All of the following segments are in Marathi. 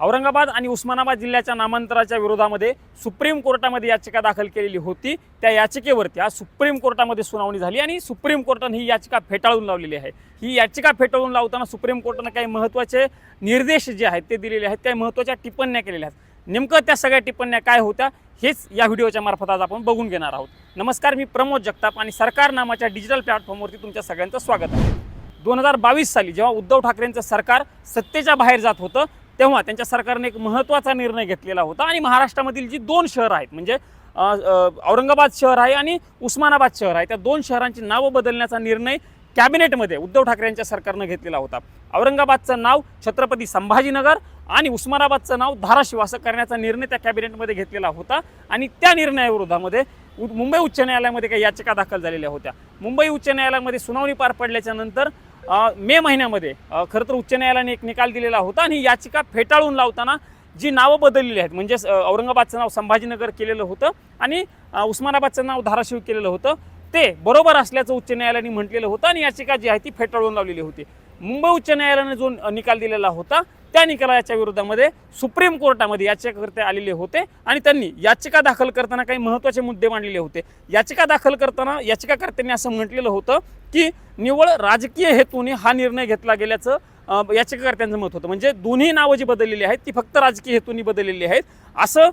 औरंगाबाद आणि उस्मानाबाद जिल्ह्याच्या नामांतराच्या विरोधामध्ये सुप्रीम कोर्टामध्ये याचिका दाखल केलेली होती. त्या याचिकेवरती आज सुप्रीम कोर्टामध्ये सुनावणी झाली आणि सुप्रीम कोर्टाने ही याचिका फेटाळून लावलेली आहे. ही याचिका फेटाळून लावताना सुप्रीम कोर्टानं काही महत्त्वाचे निर्देश जे आहेत ते दिलेले आहेत काही महत्त्वाच्या टिप्पण्या केलेल्या आहेत. नेमकं त्या सगळ्या टिप्पण्या काय होत्या हेच या व्हिडिओच्या मार्फत आज आपण बघून घेणार आहोत. नमस्कार मी प्रमोद जगताप आणि सरकार नामाच्या डिजिटल प्लॅटफॉर्मवरती तुमच्या सगळ्यांचं स्वागत आहे. दोन हजार बावीस साली जेव्हा उद्धव ठाकरेंचं सरकार सत्तेच्या बाहेर जात होतं तेव्हा त्यांच्या सरकारने एक महत्त्वाचा निर्णय घेतलेला होता आणि महाराष्ट्रामधील जी दोन शहरं आहेत म्हणजे औरंगाबाद शहर आहे आणि उस्मानाबाद शहर आहे त्या दोन शहरांची नावं बदलण्याचा निर्णय कॅबिनेटमध्ये उद्धव ठाकरे यांच्या सरकारनं घेतलेला होता. औरंगाबादचं नाव छत्रपती संभाजीनगर आणि उस्मानाबादचं नाव धाराशिव असं करण्याचा निर्णय त्या कॅबिनेटमध्ये घेतलेला होता आणि त्या निर्णयाविरोधामध्ये उ- मुंबई उच्च न्यायालयामध्ये काही याचिका दाखल झालेल्या होत्या. मुंबई उच्च न्यायालयामध्ये सुनावणी पार पडल्याच्या नंतर मे महिन्यामध्ये खरं तर उच्च न्यायालयाने एक निकाल दिलेला होता आणि याचिका फेटाळून लावताना जी नावं बदललेली आहेत म्हणजेच औरंगाबादचं नाव संभाजीनगर केलेलं होतं आणि उस्मानाबादचं नाव धाराशिव केलेलं होतं ते बरोबर असल्याचं उच्च न्यायालयाने म्हटलेलं होतं आणि याचिका जी आहे ती फेटाळून लावलेली होती. मुंबई उच्च न्यायालयाने जो निकाल दिलेला होता त्या निकालाच्या विरोधामध्ये सुप्रीम कोर्टामध्ये याचिकाकर्ते आलेले होते आणि त्यांनी याचिका दाखल करताना काही महत्त्वाचे मुद्दे मांडलेले होते. याचिका दाखल करताना याचिकाकर्त्यांनी असं म्हटलेलं होतं की निव्वळ राजकीय हेतूने हा निर्णय घेतला गेल्याचं याचिकाकर्त्यांचं मत होतं. म्हणजे दोन्ही नावं जी बदललेली आहेत ती फक्त राजकीय हेतूंनी बदललेली आहेत. असं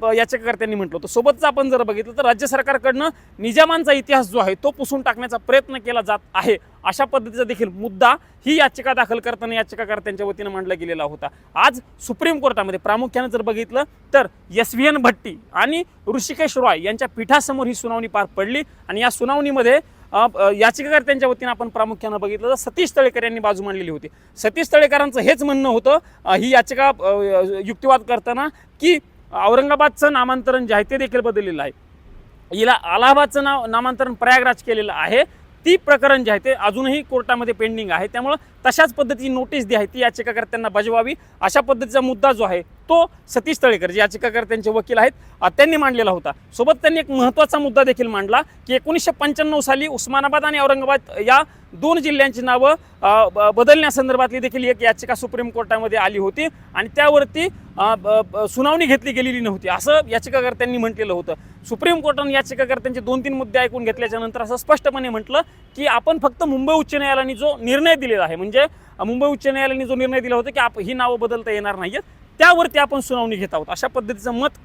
प- याचिकाकर्त्यांनी म्हटलं होतं. सोबतचं आपण जर बघितलं तर राज्य सरकारकडनं निजामांचा इतिहास जो आहे तो पुसून टाकण्याचा प्रयत्न केला जात आहे. अशा पद्धतीचा देखील मुद्दा ही याचिका दाखल करताना याचिकाकर्त्यांच्या वतीनं मांडला गेलेला होता. आज सुप्रीम कोर्टामध्ये प्रामुख्यानं जर बघितलं तर एस व्ही एन भट्टी आणि ऋषिकेश रॉय यांच्या पीठासमोर ही सुनावणी पार पडली आणि या सुनावणीमध्ये याचिकाकर्त्यांच्या वतीनं आपण प्रामुख्यानं बघितलं तर सतीश तळेकर यांनी बाजू मांडलेली होती. सतीश तळेकरांचं हेच म्हणणं होतं ही याचिका युक्तिवाद करताना की औरंगाबादचं नामांतरण जे आहे ते देखील बदललेलं आहे. हिला अलाहाबादचं नाव नामांतरण प्रयागराज केलेलं आहे. ती प्रकरण जे आहे ते अजूनही कोर्टामध्ये पेंडिंग आहे. त्यामुळं तशाच पद्धतीची नोटीस जी आहे ती याचिकाकर्त्यांना बजवावी. अशा पद्धतीचा मुद्दा जो आहे तो सतीश तळेकर जे याचिकाकर्त्यांचे वकील आहेत त्यांनी मांडलेला होता. सोबत त्यांनी एक महत्त्वाचा मुद्दा देखील मांडला की एकोणीसशे पंच्याण्णव साली उस्मानाबाद आणि औरंगाबाद या दोन जिल्ह्यांची नावं ब- बदलण्यासंदर्भातली देखील एक याचिका सुप्रीम कोर्टामध्ये आली होती आणि त्यावरती सुनावणी घेतली गेलेली नव्हती. असं याचिकाकर्त्यांनी म्हटलेलं होतं. सुप्रीम कोर्टाने याचिकाकर्त्यांचे दोन तीन मुद्दे ऐकून घेतल्याच्या नंतर असं स्पष्टपणे म्हटलं की आपण फक्त मुंबई उच्च न्यायालयाने जो निर्णय दिलेला आहे म्हणजे मुंबई उच्च न्यायालयाने जो निर्णय दिला होता की आप ही नावं बदलता येणार नाहीत त्यावरती आपण सुनावणी घेत आहोत. अशा पद्धतीचं मत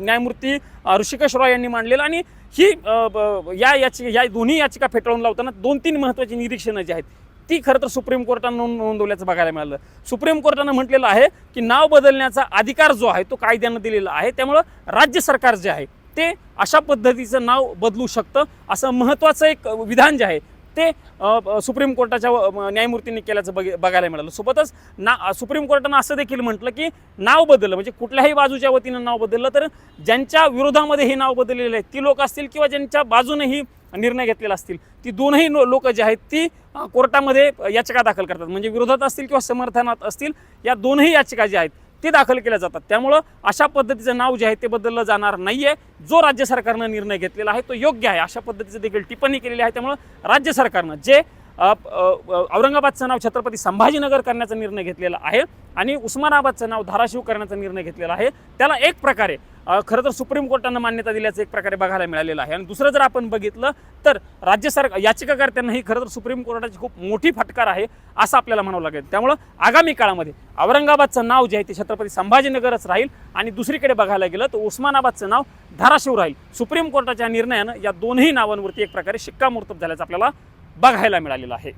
न्यायमूर्ती ऋषिकेश रॉय यांनी मांडलेलं आणि ही ब- या याचिका या दोन्ही याचिका फेटाळून लावताना दोन तीन महत्त्वाची निरीक्षणं जी आहेत ती खरं तर सुप्रीम कोर्टानं नोंदवल्याचं बघायला मिळालं. सुप्रीम कोर्टानं म्हटलेलं आहे की नाव बदलण्याचा अधिकार जो आहे तो कायद्यानं दिलेला आहे. त्यामुळं राज्य सरकार जे आहे ते अशा पद्धतीचं नाव बदलू शकतं. असं महत्त्वाचं एक विधान जे आहे ते सुप्रीम कोर्टाच्या न्यायमूर्तींनी केल्याचं बघ बघायला मिळालं. सोबतच ना सुप्रीम कोर्टानं असं देखील म्हटलं की नाव बदललं. म्हणजे कुठल्याही बाजूच्या वतीनं नाव बदललं तर ज्यांच्या विरोधामध्ये हे नाव बदललेलं आहे ती लोक असतील किंवा ज्यांच्या बाजूनेही निर्णय घेतलेला असतील ती दोनही लोक जे आहेत ती कोर्टामध्ये याचिका दाखल करतात. म्हणजे विरोधात असतील किंवा समर्थनात असतील या दोनही याचिका ज्या आहेत ते दाखल केल्या जातात. त्यामुळं अशा पद्धतीचं नाव जे आहे ते बदललं जाणार नाही आहे जो राज्य सरकारनं निर्णय घेतलेला आहे तो योग्य आहे. अशा पद्धतीचं देखील टिप्पणी केलेली आहे. त्यामुळं राज्य सरकारनं जे औरंगाबादचं नाव छत्रपती संभाजीनगर करण्याचा निर्णय घेतलेला आहे आणि उस्मानाबादचं नाव धाराशिव करण्याचा निर्णय घेतलेला आहे त्याला एक प्रकारे खरं तर सुप्रीम कोर्टानं मान्यता दिल्याचं एक प्रकारे बघायला मिळालेलं आहे. आणि दुसरं जर आपण बघितलं तर राज्य सरकार याचिकाकर्त्यांना ही खरं तर सुप्रीम कोर्टाची खूप मोठी फटकार आहे असं आपल्याला म्हणावं लागेल. त्यामुळं आगामी काळामध्ये औरंगाबादचं नाव जे आहे ते छत्रपती संभाजीनगरच राहील. आणि दुसरीकडे बघायला गेलं तर उस्मानाबादचं नाव धाराशिव राहील. सुप्रीम कोर्टाच्या निर्णयानं या दोन्ही नावांवरती एक प्रकारे शिक्कामोर्तब झाल्याचं आपल्याला बघायला मिळालेलं आहे.